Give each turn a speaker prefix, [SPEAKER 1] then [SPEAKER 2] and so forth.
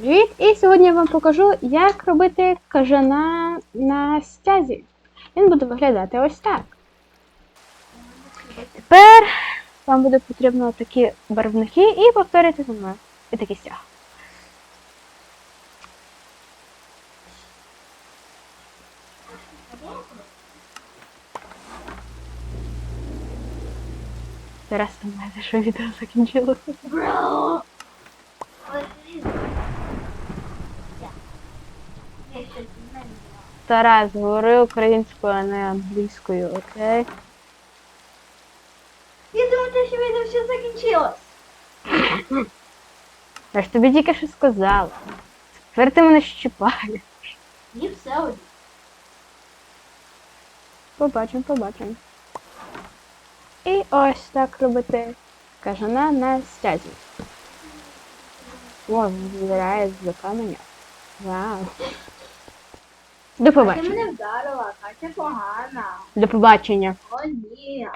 [SPEAKER 1] Привіт! І сьогодні я вам покажу, як робити кажана на стязі. Він буде виглядати ось так. Тепер вам буде потрібно такі барвники і повторити за мною. І такий стяг. Зараз там думаєте, що відео закінчилося. Тарас, говори українською, а не англійською, окей?
[SPEAKER 2] Я думаю, що відео все закінчилось.
[SPEAKER 1] Я ж тобі тільки що сказала. Тепер ти мене щипаєш.
[SPEAKER 2] Ні, все одно.
[SPEAKER 1] Побачимо, побачимо. І ось так робити кажана на стязі. О, він збирає з каменя. Вау. До
[SPEAKER 2] Ти
[SPEAKER 1] побачення.
[SPEAKER 2] мене вдарила, Катя погана.
[SPEAKER 1] До побачення.
[SPEAKER 2] О, ні.